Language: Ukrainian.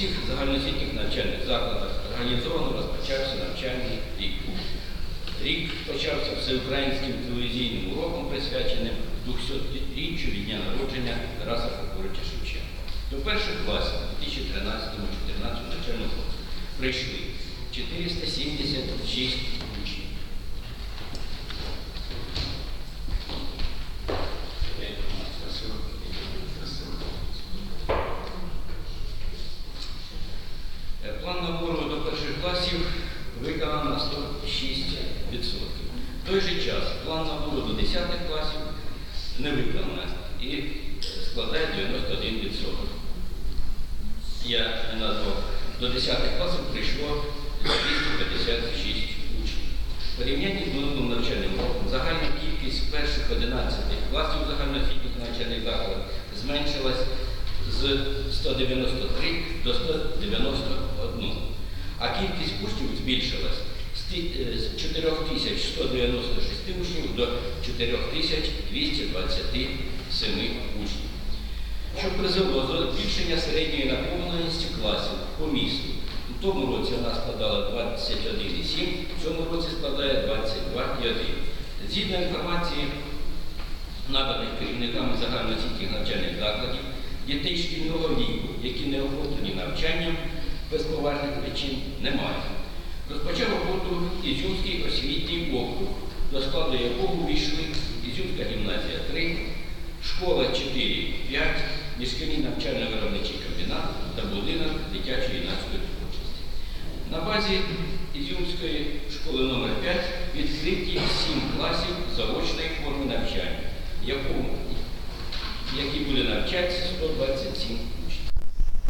всіх загальноосвітніх навчальних закладах організовано розпочався навчальний рік. Рік почався всеукраїнським телевізійним уроком, присвяченим 200-річчю від дня народження Тараса Григоровича Шевченка. До перших класів у 2013-2014 навчальному році прийшли 476 учнів. Е, План набору до перших класів виконано на 106%. В той же час план набору до 10 класів не виконано і е, складає 91%. Я не назвав, до 10 класів прийшло 256 учнів. В порівнянні з минулим навчальним роком загальна кількість перших 11 класів загальноосвітніх навчальних закладів зменшилась з 193 до 191, а кількість учнів збільшилась з ті- е, з 4196 учнів до 4227 учнів що призвело до збільшення середньої наповненості класів по місту. У тому році вона складала 21,7, в цьому році складає 22,1. Згідно інформації, наданих керівниками загальноосвітніх навчальних закладів, дітей шкільного віку, які не охоплені навчанням без поважних причин, немає. Розпочав роботу Ізюмський освітній округ, до складу якого війшли Ізюмська гімназія 3, школа 4-5, міський навчально-виробничий комбінат та будинок дитячої юнацької творчості. На базі Ізюмської школи номер 5 відкриті 7 класів заочної форми навчання, якому, які буде навчатися 127